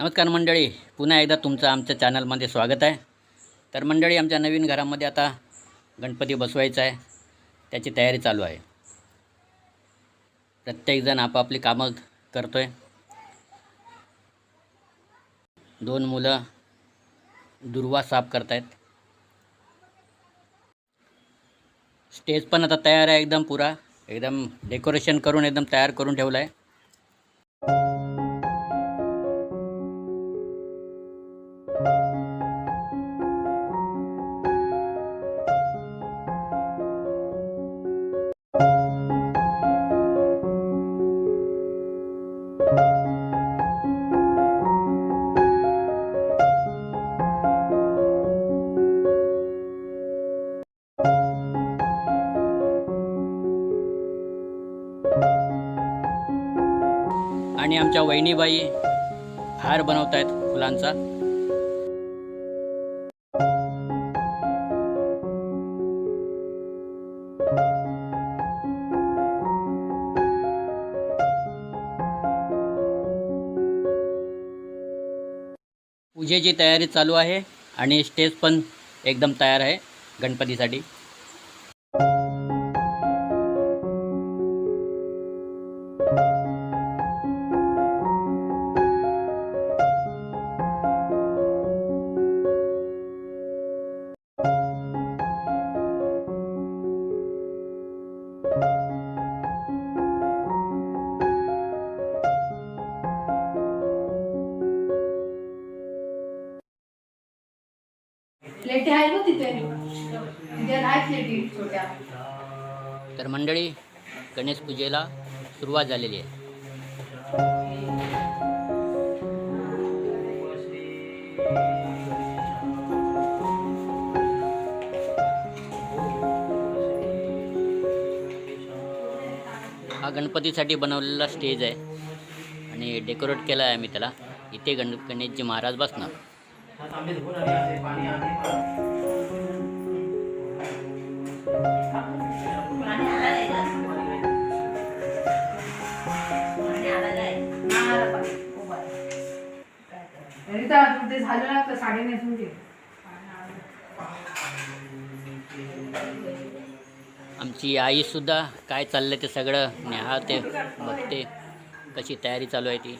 नमस्कार मंडळी पुन्हा एकदा तुमचं आमच्या चॅनलमध्ये स्वागत आहे. तर मंडळी आमच्या नवीन घरामध्ये आता गणपती बसवायचा आहे. त्याची तयारी चालू आहे. प्रत्येकजण आपापली कामं करतो आहे दोन मुलं दुर्वा साफ करतायत. स्टेज पण आता तयार आहे एकदम पुरा. एकदम डेकोरेशन करून एकदम तयार करून ठेवलं आहे आमच्या वहिनीबाई हार बनवत आहेत फुलांचा. पूजेची तयारी चालू आहे आणि स्टेज पण एकदम तयार आहे गणपतीसाठी. छोट्या तर मंडळी गणेश पूजेला सुरुवात झालेली आहे. हा गणपतीसाठी बनवलेला स्टेज आहे आणि डेकोरेट केला आहे आम्ही त्याला. इथे गण गणेशजी महाराज बसणार. रीता ते झालं ना तर साडे नेसून घे. आमची आईसुद्धा काय चाललं ते सगळं निहाळते बघते कशी तयारी चालू आहे ती.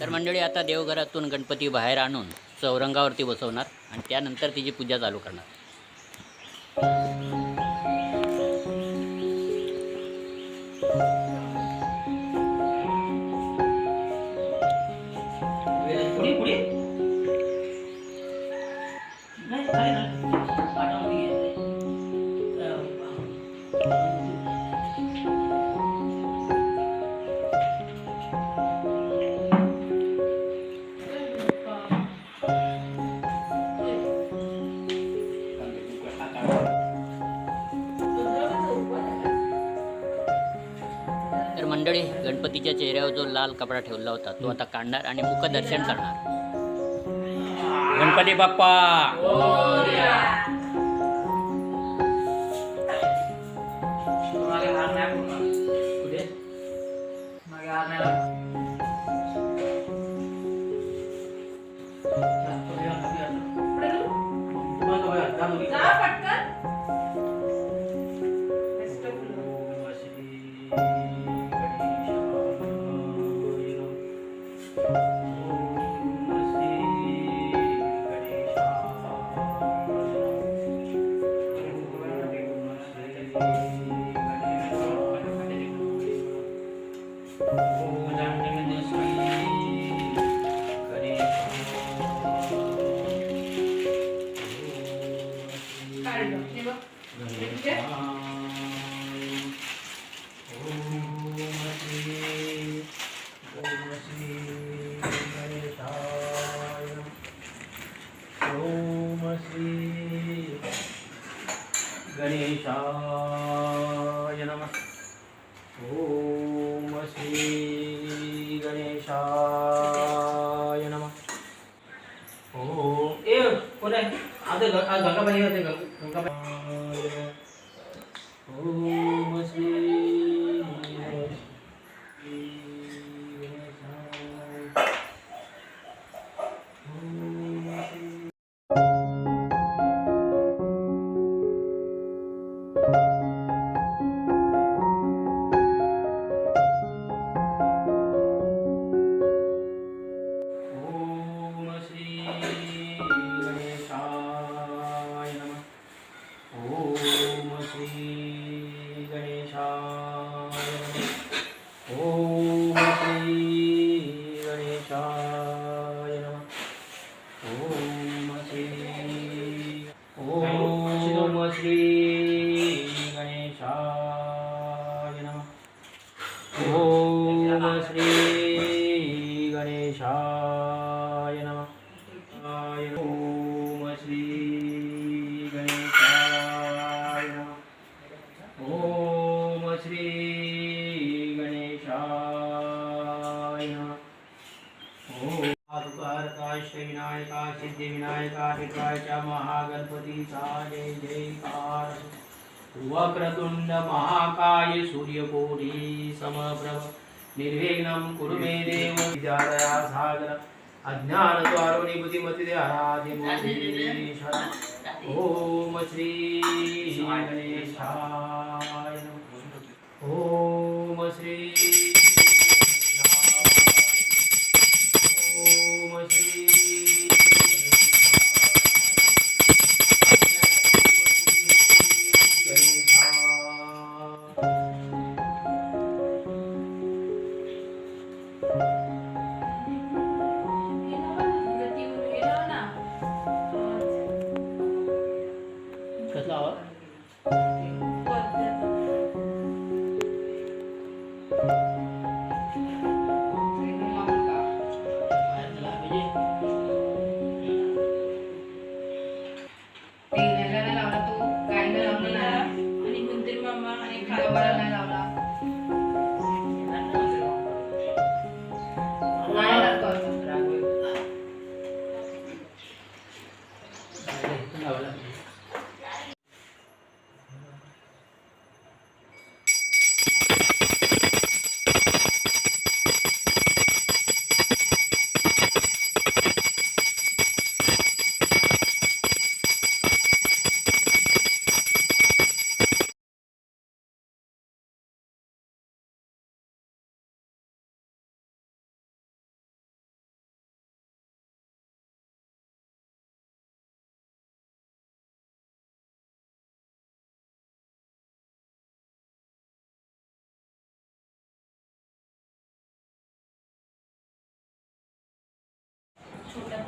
तर मंडळी आता देवघरातून गणपती बाहेर आणून चौरंगावरती बसवणार आणि त्यानंतर तिची पूजा चालू करणार. लाल कपडा ठेवला होता. तो आता काढणार आणि मुखदर्शन करणार. गणपती बाप्पा! 个安装钢板的这个钢板。सिद्धिविनायका महागणपतीचा जय जयकार. वक्रतुंड महाकाय सूर्यकोटी समप्रभ. निर्विघ्नं कुरु मे देव विद्यादया सागर. अज्ञानद्वारो बुद्धिमती आराध्य ओम श्री गणेशाय ओम श्री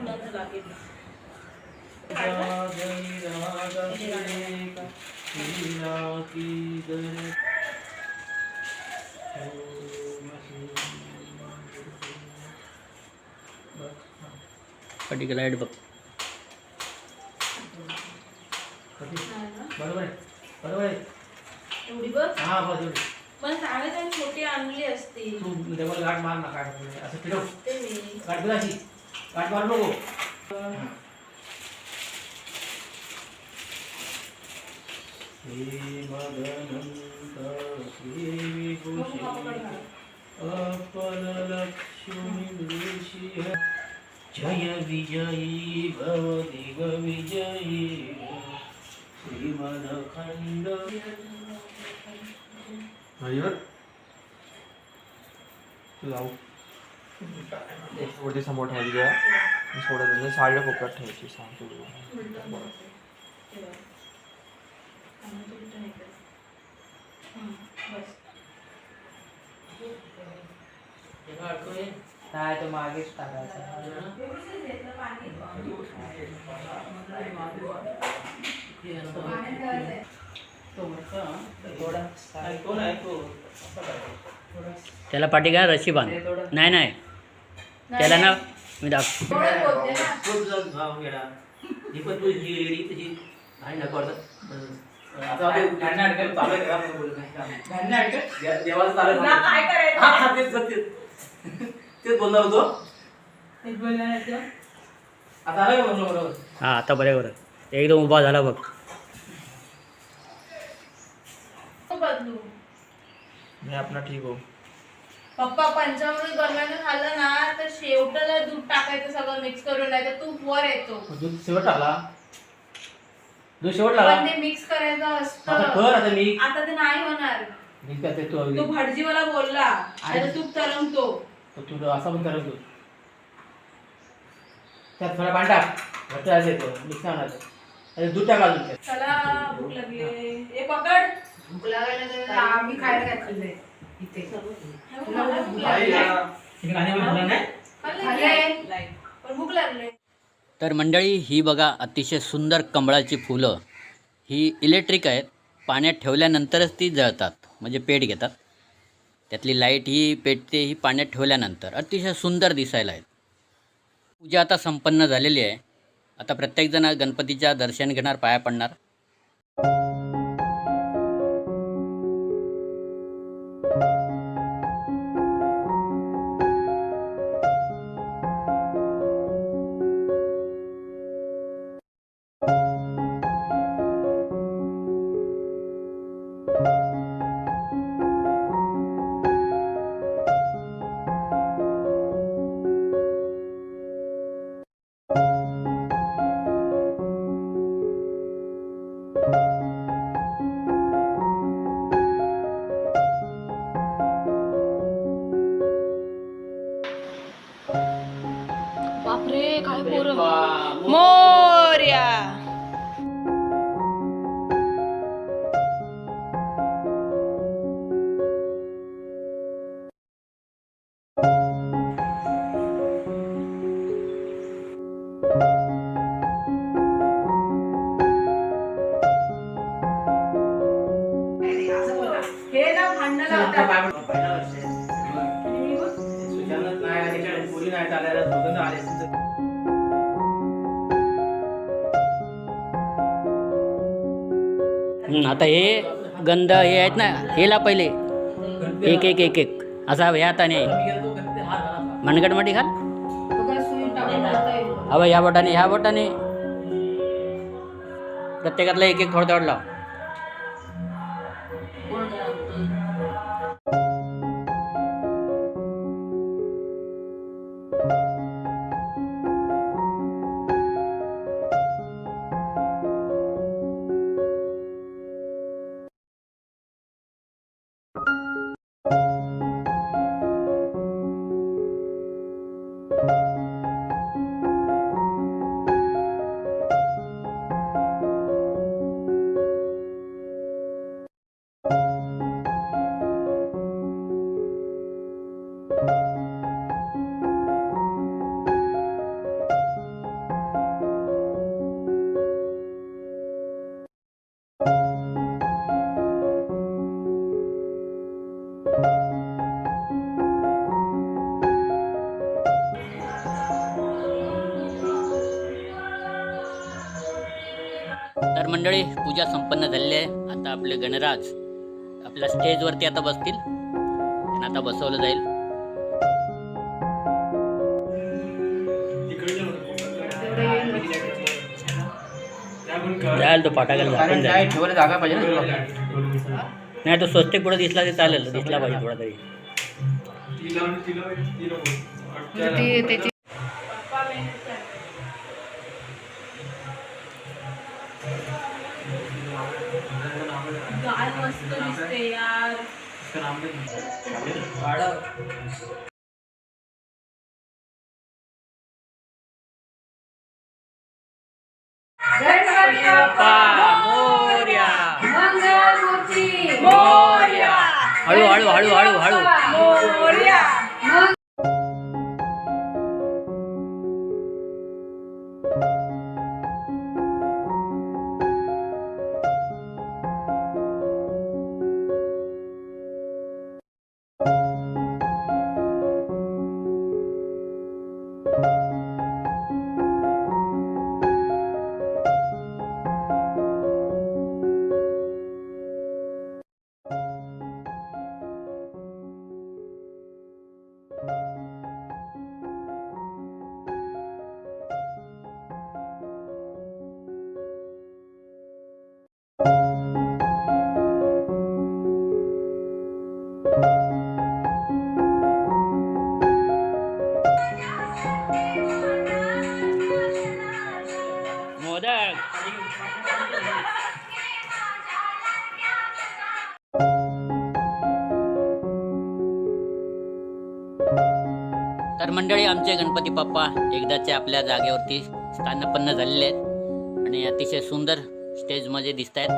फुलाचं लागेल पटिक लाइट बघ. बरोबर आहे. बरोबर एवढी बघ. हा बरोबर पण सांगायचं आणि छोटी आणली असती तू डबल गाठ मार ना काय असं फिरव. ते मी. गाठ बघ अशी गाठ मार नको श्री मदनंत श्री विभूषी अपलक्ष्मी वृषी जय विजयी भव दिग विजयी श्रीमदखंड लावू वरती समोर ठेवायची आहे आणि सोडा त्याच्या साडीला कोपऱ्यात ठेवायची सांगतो नाही तो मागेच टाकायचा त्याला पाठी काय रशी बांध. नाही नाही. त्याला ना मी दाख खूप जण गेला ही पण तुझी रेडी तुझी नाही नको ते हा, तेच बोलणार होतो आता आलं बरं बरोबर एकदम उभा झाला बघ. तो बदलू मी ठीक हो पप्पा पंचामृत बनवायचं झालं ना तर शेवटाला दूध टाकायचं सगळं मिक्स करून नाही तर तूप वर येतो. दूध शेवट टाकला? दूध शेवट पण ते मिक्स करायचं आता असतं कर आता मी. आता ते नाही होणार. मी काय ते तू तो भटजीवाला बोलला. आता तूप तरंगतो. तो तू असा पण करत तू त्यात थोडा टाक घट्ट येतो. मिक्स आणि दूध टाक अजून त्यात. चला भूक लागली. ए पकड. भूक लागायला आम्ही खायला घातलेलं इथे. तर मंडळी ही बघा अतिशय सुंदर कमळाची फुलं. ही इलेक्ट्रिक आहेत. पाण्यात ठेवल्यानंतरच ती जळतात म्हणजे पेट घेतात. त्यातली लाइट ही पेटते ही पाण्यात ठेवल्यानंतर अतिशय सुंदर दिसायला आहेत पूजा आता संपन्न झालेली आहे. आता प्रत्येकजण गणपतीच्या दर्शन घेणार पाया पडणार. आता हे गंध हे आहेत ना हे ला पहिले. एक एक एक एक. असा ह्या हाताने मी गेलो तो गणपती हात झाला असा. मनगटमध्ये घाल तो काय सुई टाकून देता येईल. हवं ह्या बोटाने ह्या बोटाने. प्रत्येकातला एक एक थोडं थोडं लाव. मंडळी पूजा संपन्न झालेली आहे. आता आपले गणराज आपल्या स्टेजवरती आता बसतील. त्यांना आता बसवलं जाईल. जायला तो झाकून जाईल ठेवायला जागा पाहिजे ना. नाही तो स्वस्तिक पुढे दिसला ते चालेल. दिसला पाहिजे थोडा तरी. गणपती मंडळी आमचे गणपती बाप्पा एकदाचे आपल्या जागेवरती स्थानपन्न झालेले आहेत आणि अतिशय सुंदर स्टेजमध्ये दिसत आहेत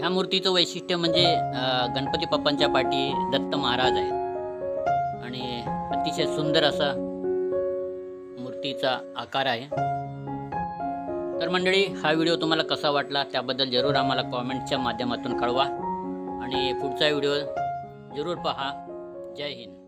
ह्या मूर्तीचं वैशिष्ट्य म्हणजे गणपती बाप्पांच्या पाठी दत्त महाराज आहेत. आणि अतिशय सुंदर असा मूर्तीचा आकार आहे. तर मंडळी हा व्हिडिओ तुम्हाला कसा वाटला त्याबद्दल जरूर आम्हाला कॉमेंटच्या माध्यमातून कळवा. आणि पुढचा व्हिडिओ जरूर पहा. जय हिंद.